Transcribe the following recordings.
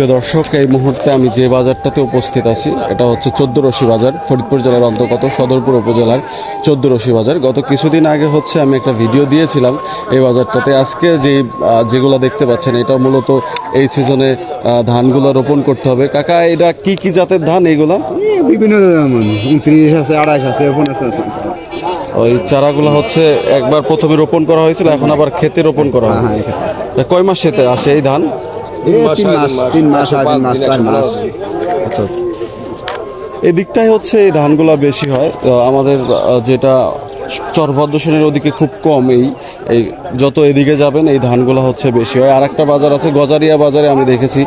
সুপ্রিয় দর্শক এই মুহূর্তে আমি যে বাজারটাতে উপস্থিত আছি এটা হচ্ছে চোদ্দরশি বাজার ফরিদপুর জেলার অন্তর্গত সদরপুর উপজেলার চোদ্দরশি বাজার। গত কিছুদিন আগে হচ্ছে আমি একটা ভিডিও দিয়েছিলাম এই বাজারটাতে। আজকে যে যেগুলো দেখতে পাচ্ছেন এটা মূলত এই সিজনে ধানগুলো রোপণ করতে হবে। কাকা এটা কি কি জাতের ধান এইগুলা এই বিভিন্ন উনত্রিশ আছে আড়াইশ আছে ওই চারাগুলো হচ্ছে একবার প্রথমে রোপণ করা হয়েছিল এখন আবার খেতে রোপণ করা হয় হ্যাঁ, হ্যাঁ, কয় মাসেতে আসে এই ধান? তিন মাস তিন মাস সাড়ে তিন মাস চার মাস। আচ্ছা আচ্ছা। এই দিকটাই হচ্ছে এই ধানগুলা বেশি হয়। আমাদের যেটা চরভদ্রসেনের ওদিকে খুব কম এই এই যত এদিকে যাবেন এই ধানগুলো হচ্ছে বেশি হয়। আর একটা বাজার আছে গজারিয়া বাজারে আমি দেখেছি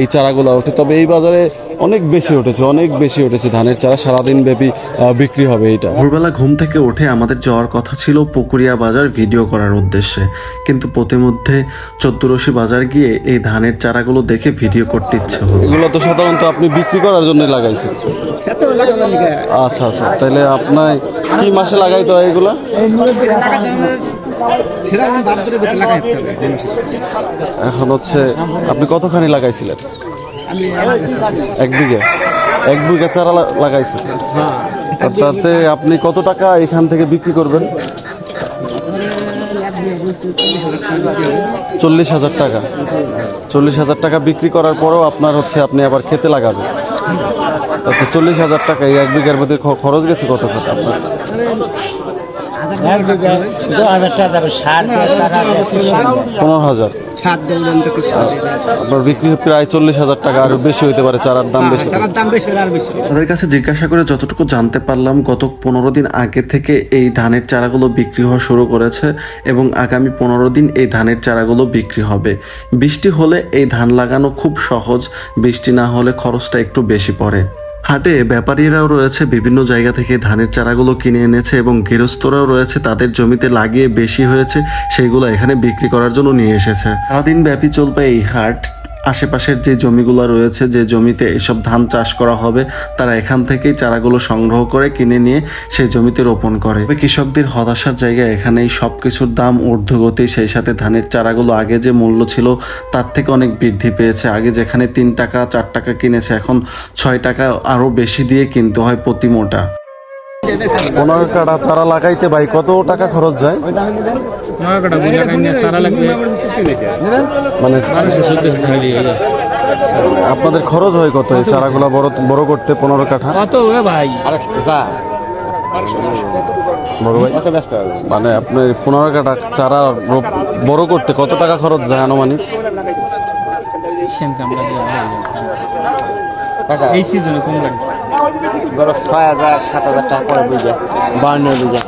এই চারাগুলো ওঠে। তবে এই বাজারে অনেক বেশি উঠেছে অনেক বেশি উঠেছে ধানের চারা। সারাদিন ব্যাপী বিক্রি হবে এটা ভোরবেলা ঘুম থেকে উঠে আমাদের যাওয়ার কথা ছিল পুকুরিয়া বাজার ভিডিও করার উদ্দেশ্যে। কিন্তু প্রতিমধ্যে চোদ্দরশি বাজার গিয়ে এই ধানের চারাগুলো দেখে ভিডিও করতে ইচ্ছে হলো। এগুলো তো সাধারণত আপনি বিক্রি করার জন্য লাগাইছেন। আচ্ছা আচ্ছা। তাহলে আপনার কি মাসে লাগাইতে হয়? এগুলো? এখন হচ্ছে আপনি কতখানি লাগাইছিলেন? এক বিঘে এক বিঘা চারা লাগাইছেন? হ্যাঁ আর তাতে আপনি কত টাকা এখান থেকে বিক্রি করবেন? চল্লিশ হাজার টাকা। চল্লিশ হাজার টাকা বিক্রি করার পরেও আপনার হচ্ছে আপনি আবার খেতে লাগাবেন। চল্লিশ হাজার টাকা এই এক বিঘার মধ্যে খরচ গেছে কত টাকা আপনার পনেরো হাজার। আপনার বিক্রি প্রায় চল্লিশ হাজার টাকা আরও বেশি হতে পারে চারার দাম দাম বেশি হলে আর বেশি তাদের কাছে জিজ্ঞাসা করে যতটুকু জানতে পারলাম গত পনেরো দিন আগে থেকে এই ধানের চারাগুলো বিক্রি হওয়া শুরু করেছে এবং আগামী পনেরো দিন এই ধানের চারাগুলো বিক্রি হবে। বৃষ্টি হলে এই ধান লাগানো খুব সহজ বৃষ্টি না হলে খরচটা একটু বেশি পড়ে। হাটে ব্যাপারীরাও রয়েছে, বিভিন্ন জায়গা থেকে ধানের চারাগুলো কিনে এনেছে এবং গৃহস্থরাও রয়েছে, তাদের জমিতে লাগিয়ে বেশি হয়েছে, সেইগুলো এখানে বিক্রি করার জন্য নিয়ে এসেছে। সারাদিন ব্যাপী চলবে এই হাট। আশেপাশের যে জমিগুলো রয়েছে, যে জমিতে এসব ধান চাষ করা হবে, তারা এখান থেকেই চারাগুলো সংগ্রহ করে, কিনে নিয়ে সেই জমিতে রোপণ করে। কৃষকদের হতাশার জায়গায় এখানেই সব কিছুর দাম ঊর্ধ্বগতি সেই সাথে ধানের চারাগুলো আগে যে মূল্য ছিল, তার থেকে অনেক বৃদ্ধি পেয়েছে। আগে যেখানে তিন টাকা, চার টাকা কিনেছে, এখন ছয় টাকা আরও বেশি দিয়ে কিনতে হয় প্রতি মোটা পনেরো কাটা চারা লাগাইতে ভাই কত টাকা খরচ যায়? মানে আপনাদের খরচ হয় কত এই চারাগুলা বড় বড় করতে পনেরো কাঠা? কত ভাই? বড় ভাই মানে আপনার পনেরো কাঠা চারা বড় করতে কত টাকা খরচ যায় আনুমানিক? এই সিজনে কম লাগবে। ধরো ছয় হাজার সাত হাজার টাকা করে বুঝে বান্ন বুঝে।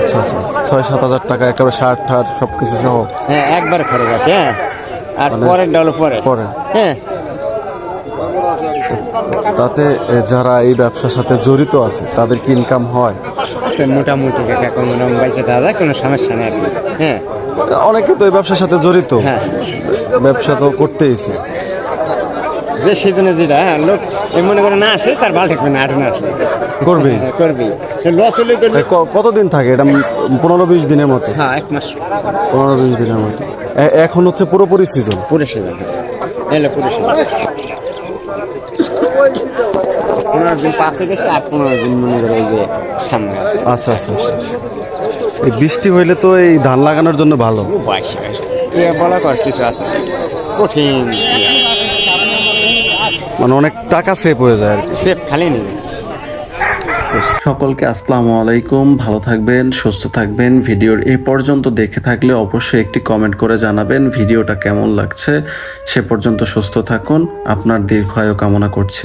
আচ্ছা আচ্ছা। ছয় সাত হাজার টাকা একেবারে ষাট ঠাট সব কিছু সহ। হ্যাঁ একবার খরচ আছে হ্যাঁ। আর মানে- পরের ডল পরে। পরে। হ্যাঁ। তাতে যারা এই ব্যবসার সাথে জড়িত আছে তাদের কি ইনকাম হয়? সে মোটামুটি রকম বাইশে দাদা কোনো সমস্যা নেই আর হ্যাঁ। অনেকে তো এই ব্যবসার সাথে জড়িত। হ্যাঁ। ব্যবসা তো করতেইছে। যে সিজনে যেটা হ্যাঁ লোক মনে করে না আসলে তার ভালো থাকবে না আট না আসলে। করবেই হ্যাঁ, করবি। লস হলে করবি। কতদিন থাকে? এটা পনেরো বিশ দিনের মতো? হ্যাঁ এক মাস। পনেরো বিশ দিনের মতো। এখন হচ্ছে পুরোপুরি সিজন পুরো সিজন এলে পুরো সিজন পনেরো দিন পাশে গেছে আর পনেরো দিন মনে করে এই যে সামনে আছে। আচ্ছা আচ্ছা আচ্ছা। এই বৃষ্টি হইলে তো এই ধান লাগানোর জন্য ভালো। বাইশ এ বলা কর কিছু আছে? কঠিন। মানে অনেক টাকা সেভ হয়ে যায় আর কি। সেফ খালি নেই। সকলকে আসসালামু আলাইকুম ভালো থাকবেন সুস্থ থাকবেন। ভিডিওর এ পর্যন্ত দেখে থাকলে অবশ্যই একটি কমেন্ট করে জানাবেন ভিডিওটা কেমন লাগছে। সে পর্যন্ত সুস্থ থাকুন আপনার দীর্ঘায়ু কামনা করছি।